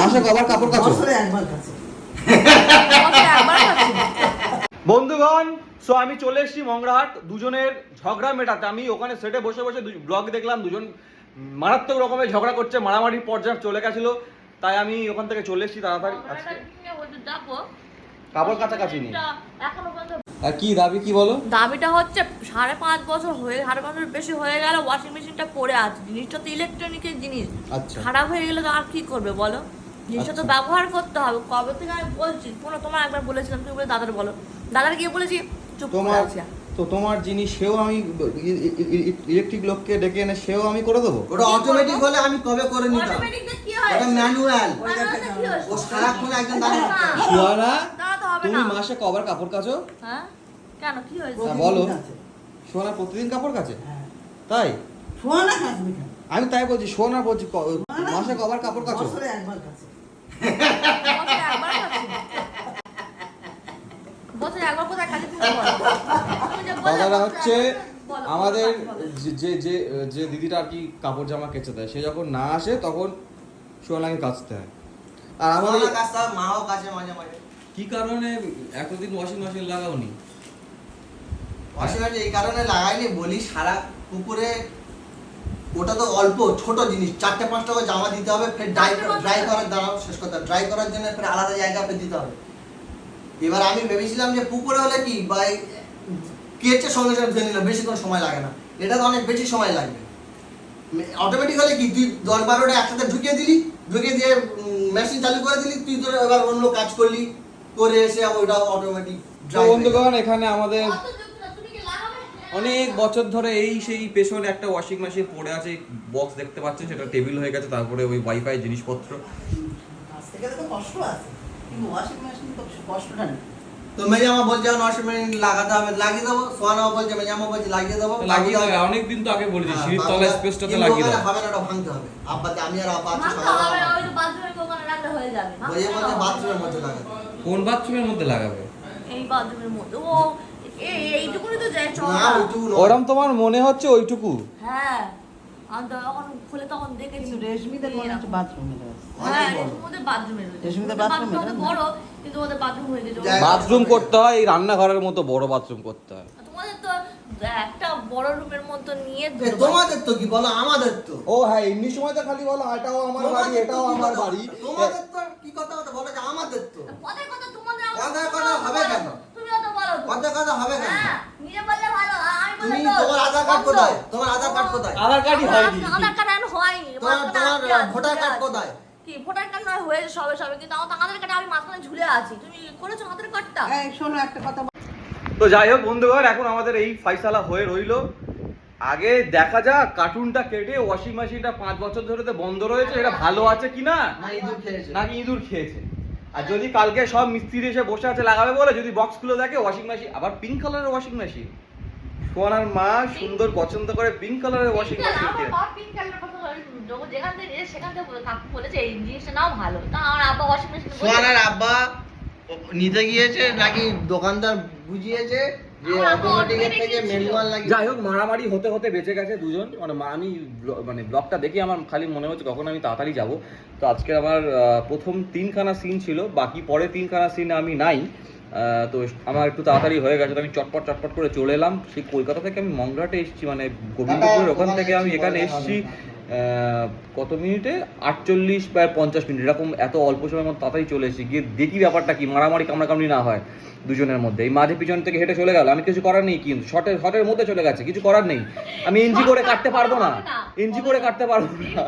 মাসে কবার কাপড় কাচো? বছরে একবার। বন্ধুগণ সো আমি চলে এসেছি মংরাহাট। দুজনের ঝগড়া মেটাতে। আমি ওখানে সেটে বসে বসে ব্লগ দেখলাম। দুজন মারাত্মক রকমের ঝগড়া করছে। মারামারি পর্যায়ে চলে গেছিল। তাই আমি ওখান থেকে চলে এসেছি তাড়াতাড়ি। আজকে কাপড় কাছাকাছি নেই আর কি দাবি কি বলো? দাবিটা হচ্ছে সাড়ে পাঁচ বছর হয়ে সাড়ে পাঁচ বছর বেশি হয়ে গেল। ওয়াশিং মেশিনটা পড়ে আছে। জিনিসটা তো ইলেকট্রনিকের জিনিস। আচ্ছা। খারাপ হয়ে গেলে তো আর কি করবে বলো? জিনিসটা তো আচ্ছা। ব্যবহার করতে হবে। কবে থেকে আমি বলছি? পুরো তোমার একবার বলেছিলাম তুমি বলে দাদার বলো। দাদার গিয়ে বলেছি চুপ তোমার তো তোমার জিনিস সেও আমি ইলেকট্রিক লোককে ডেকে এনে সেও আমি করে দেবো? ওটা অটোমেটিক হলে আমি কবে করে নিতাম? হয়? ওটা ম্যানুয়াল? ও সারাক্ষণ তুমি মাসে কবার কাপড় কাচো। হ্যাঁ? কেন? কি হয়েছে? হ্যাঁ, বলো। প্রতিদিন সোনা প্রতিদিন কাপড় কাচে? হ্যাঁ। তাই? শোয়া না কাচবি কেন? আমি তাই বলছি সোনা বলছি মাসে কবার কাপড় কাচো? বছরে একবার কাছে। কথাটা হচ্ছে আমাদের যে যে যে দিদিটা আর কি কাপড় জামা কেচে দেয় সে যখন না আসে তখন সোনাকে কাচতে হয়। আর আমাদের মাও কাছে মাঝে মাঝে। কি কারণে এতদিন ওয়াশিং মেশিন লাগাওনি? ওয়াশিং মেশিন এই কারণে লাগাইনি বলি সারা পুকুরে ওটা তো অল্প ছোট জিনিস। চারটে পাঁচটা করে জামা দিতে হবে ফের ড্রাই ড্রাই করার দাঁড়াও শেষ কথা। ড্রাই করার জন্য ফের আলাদা জায়গা ফের দিতে হবে। এবার আমি ভেবেছিলাম যে পুকুরে হলে কি বা কেচে সঙ্গে সঙ্গে ধুয়ে নিলাম বেশিক্ষণ সময় লাগে না। এটা তো অনেক বেশি সময় লাগবে। অটোমেটিক হলে কি তুই দশ বারোটা একসাথে ঢুকিয়ে দিলি ঢুকিয়ে দিয়ে মেশিন চালু করে দিলি তুই তোর এবার অন্য কাজ করলি করে এসে ওইটা অটোমেটিক বন্ধুগণ এখানে আমাদের কত যুক্ত, তুমি কি লাগাবে? অনেক বছর ধরে এই সেই পেছনে একটা ওয়াশিং মেশিন পড়ে আছে বক্স দেখতে পাচ্ছেন সেটা টেবিল হয়ে গেছে তারপরে ওই ওয়াইফাই জিনিসপত্র। তো কষ্ট আছে কিন্তু ওয়াশিং মেশিন তো কষ্টটা নেই। তো মেজামা বলছে ওয়াশিং মেশিন লাগাতে হবে লাগিয়ে দেবো। বলছে মেজামা বলছে লাগিয়ে দেবো লাগিয়ে দেবে। অনেকদিন তো আগে বলেছি হ্যাঁ, সিঁড়ির বাবা- স্পেসটাতে লাগিয়ে ওখানে হবে না ওটা ভাঙতে হবে। আব্বাতে আমি আর আব্বা আছি হয়ে বাথরুমের মধ্যে লাগাতে কোন বাথরুমের মধ্যে লাগাবে? এই বাথরুমের মধ্যে ও ওরম তোমার মনে হচ্ছে ওইটুকু? হ্যাঁ তখন দেখেছি। কিন্তু রেশমিদের মনে হচ্ছে বাথরুমে হ্যাঁ বাথরুমে রেশমিদের? বড় কিন্তু ওদের বাথরুম হয়ে গেছে। বাথরুম করতে হয় এই রান্নাঘরের মতো বড় বাথরুম করতে হয়। তোমাদের তো একটা বড় রুমের মতো নিয়ে তোমাদের তো কি বলো আমাদের তো। ও হ্যাঁ এমনি সময় তো খালি বলো এটাও আমার বাড়ি এটাও আমার কথা? বাড়ি। তোমাদের তো কি কথা বলো যে আমাদের তো। কথা তোমাদের কথা হবে কেন? হবে কেন? হ্যাঁ, নিজে বললে ভালো, আমি বললে তো তোমার আধার কার্ড কোথায়? তোমার আধার কার্ড কোথায়? আধার কার্ডই হয়নি। আধার কার্ড এখন হয়নি। তোমার তোমার ভোটার কার্ড কোথায়? কি ভোটার কার্ড নয় হয়েছে সবে সবে কিন্তু আমার আধার কার্ডে আমি মাঝখানে ঝুলে আছি। তুমি করেছ আধার কার্ডটা? এই শোনো একটা কথা তো যাই হোক বন্ধুগণ এখন আমাদের এই ফাইসালা হয়ে রইল। আগে দেখা যাক কার্টুনটা কেটে ওয়াশিং মেশিনটা পাঁচ বছর ধরে তো বন্ধ রয়েছে এটা ভালো আছে কিনা? না ইঁদুর খেয়েছে। নাকি ইঁদুর খেয়েছে? আর যদি কালকে সব মিস্ত্রি এসে বসে আছে লাগাবে বলে যদি বক্স খুলে দেখে ওয়াশিং মেশিন আবার পিঙ্ক কালারের ওয়াশিং মেশিন সোনার মা সুন্দর পছন্দ করে পিঙ্ক কালারের ওয়াশিং মেশিন আমার বাবা pink color এর কথা যেখান থেকে নিয়েছে সেখান থেকে বলে- কাকু বলেছে এই জিনিসটা নাও ভালো। তা আমার আব্বা ওয়াশিং মেশিন সোয়ানার আব্বা নিতে গিয়েছে নাকি দোকানদার বুঝিয়েছে? যাই হোক মারামারি হতে হতে বেঁচে গেছে দুজন। মানে আমি মানে ব্লগটা দেখে আমার খালি মনে হচ্ছে কখন আমি তাড়াতাড়ি যাব। তো আজকে আমার প্রথম তিনখানা সিন ছিল বাকি পরে তিনখানা সিন আমি নাই। আহ, তো আমার একটু তাড়াতাড়ি হয়ে গেছে তো আমি চটপট চটপট করে চলে এলাম। সেই কলকাতা থেকে আমি মংরাটে এসেছি মানে গোবিন্দপুরের ওখান থেকে আমি এখানে এসেছি। কত মিনিটে? আটচল্লিশ বা পঞ্চাশ মিনিট। এরকম এত অল্প সময়ের মধ্যে তাড়াতাড়ি চলে এসেছি। গিয়ে দেখি ব্যাপারটা কি মারামারি কামড়াকামড়ি না হয় দুজনের মধ্যে। এই মাঝে পিছন থেকে হেঁটে চলে গেল। আমি কিছু করার নেই কিন্তু শর্টের শর্টের মধ্যে চলে গেছে। কিছু করার নেই। আমি ইঞ্জি করে কাটতে পারব না। ইঞ্জি করে কাটতে পারব না।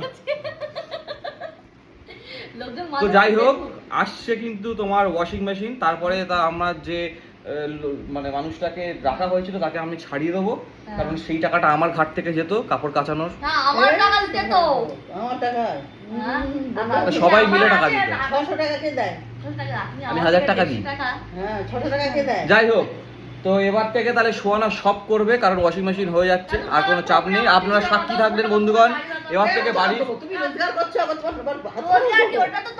তো যাই হোক আসছে কিন্তু তোমার ওয়াশিং মেশিন তারপরে তা আমরা যে মানে মানুষটাকে রাখা হয়েছিল তাকে আমি ছাড়িয়ে দেবো। কারণ সেই টাকাটা আমার ঘাট থেকে যেত কাপড় কাচানোর। আমার টাকা দিতে তো। আমার টাকা? হ্যাঁ? সবাই মিলে টাকা দিত। ছশো টাকা কে দেয়? আমি হাজার টাকা দিই। হ্যাঁ ছশো টাকা কে দেয়? যাই হোক তো এবার থেকে তাহলে সোয়ানা সব করবে কারণ ওয়াশিং মেশিন হয়ে যাচ্ছে আর কোনো চাপ নেই। আপনারা সাক্ষী থাকবেন বন্ধুগণ। এবার থেকে বাড়ি তুমি রোজগার করছ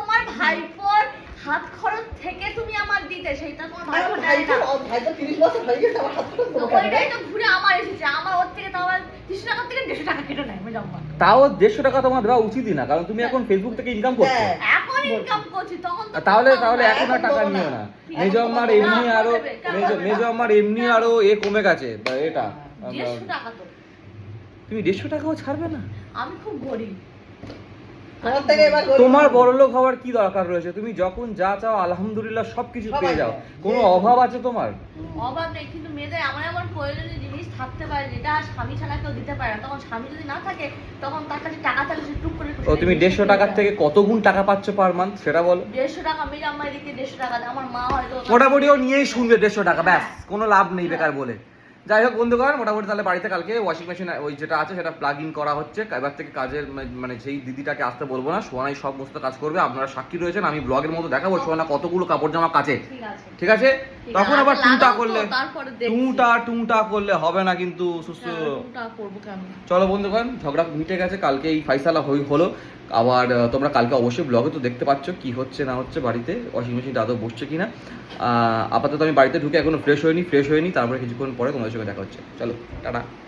তোমার ভাইপোর হাত খরচ থেকে তুমি আমার দিতে সেইটা তোমার আমার ভাই তো না। ভাই তো তিরিশ বছর হয়ে গেছে আমার হাত খরচ ওইটাই তো ঘুরে আমার এসেছে আমার ওর থেকে তো আবার তিরিশ টাকার থেকে দেড়শো টাকা কেটে নেয় ম্যাডাম তাও দেড়শো টাকা তোমার দেওয়া উচিতই না কারণ তুমি এখন ফেসবুক থেকে ইনকাম করছ। হ্যাঁ। এখন ইনকাম করছি তখন তো তাহলে তাহলে। এখন আর টাকা নিও না। মেজ আমার এমনি আরও মেজ আমার এমনি আরও এ কমে গেছে এটা। দেড়শো টাকা তো। তুমি দেড়শো টাকাও ছাড়বে না। আমি খুব গরিব। তোমার। বড়লোক হওয়ার কি দরকার রয়েছে? তুমি যখন যা চাও আলহামদুলিল্লাহ সবকিছু পেয়ে যাও। কোনো অভাব আছে তোমার? অভাব নেই কিন্তু মেয়েদের এমন এমন প্রয়োজনীয় জিনিস থাকতে পারে যেটা স্বামী ছাড়া কেউ দিতে পারে না। তখন স্বামী যদি না থাকে তখন তার কাছে টাকা থাকলে সে টুক করে ও তুমি দেড়শো টাকার থেকে কত গুণ টাকা পাচ্ছ পার মান্থ সেটা বলো। দেড়শো টাকা মেয়ে আমার দিকে দেড়শো টাকা আমার মা হয়তো মোটামুটি ও নিয়েই শুনবে দেড়শো টাকা ব্যাস। কোনো লাভ নেই বেকার বলে। যাই হোক বন্ধুগণ মোটামুটি তাহলে বাড়িতে কালকে ওয়াশিং মেশিন ওই যেটা আছে সেটা প্লাগ ইন করা হচ্ছে। এবার থেকে কাজের মানে সেই দিদিটাকে আসতে বলব না সোয়ানাই সব সমস্ত কাজ করবে। আপনারা সাক্ষী রয়েছেন আমি ব্লগের মতো দেখাবো। সোয়ানা কতগুলো কাপড় জামা কাচে। ঠিক আছে। তখন আবার টুংটা করলে। টুংটা টুংটা করলে হবে না কিন্তু সুস্থ। হ্যাঁ, চলো বন্ধুগণ ঝগড়া মিটে গেছে কালকে এই ফাইসালা হই হলো। আবার তোমরা কালকে অবশ্যই ব্লগে তো দেখতে পাচ্ছ কি হচ্ছে, না হচ্ছে বাড়িতে ওয়াশিং মেশিনটা আদৌ বসছে কি না আপাতত আমি বাড়িতে ঢুকে এখনও ফ্রেশ হয়নি ফ্রেশ হয়নি, তারপরে কিছুক্ষণ পরে তোমাদের সঙ্গে দেখা হচ্ছে। চলো, টাটা।